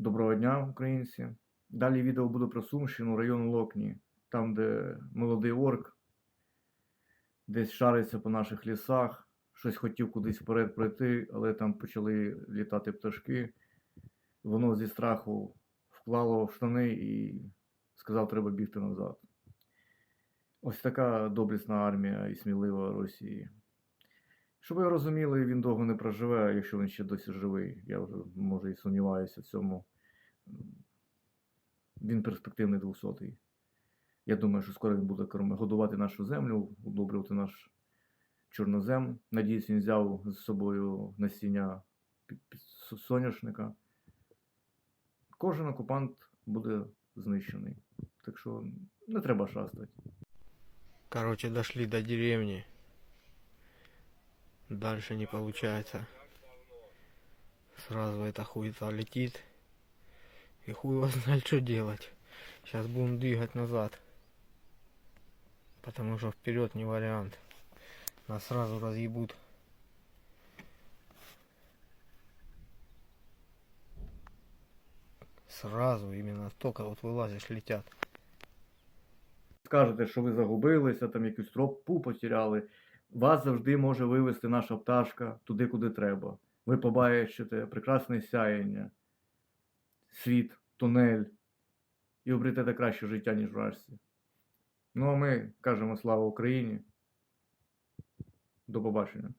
Доброго дня, українці. Далі відео буде про Сумщину, район Локні, там, де молодий орк десь шариться по наших лісах, щось хотів кудись вперед пройти, але там почали літати пташки. Воно зі страху вклало в штани і сказав, треба бігти назад. Ось така доблісна армія і смілива Росії. Щоб ви розуміли, він довго не проживе, якщо він ще досі живий. Я вже може і сумніваюся в цьому. Він перспективний 200-й. Я думаю, що скоро він буде годувати нашу землю, удобрювати наш чорнозем. Надіюсь, він взяв з собою насіння соняшника. Кожен окупант буде знищений. Так що не треба шастати. Короче, дошли до деревни. Дальше не получается. Сразу эта хуета летит. И хуй его знает, что делать. Сейчас будем двигать назад. Потому что вперед не вариант. Нас сразу разъебут. Сразу, именно только вот вылазишь, летят. скажете, що ви загубилися, там якусь тропу потеряли, вас завжди може вивести наша пташка туди, куди треба. Ви побачите прекрасне сяєння, світ, тунель і обретете краще життя, ніж вражці. Ну а ми кажемо слава Україні. До побачення.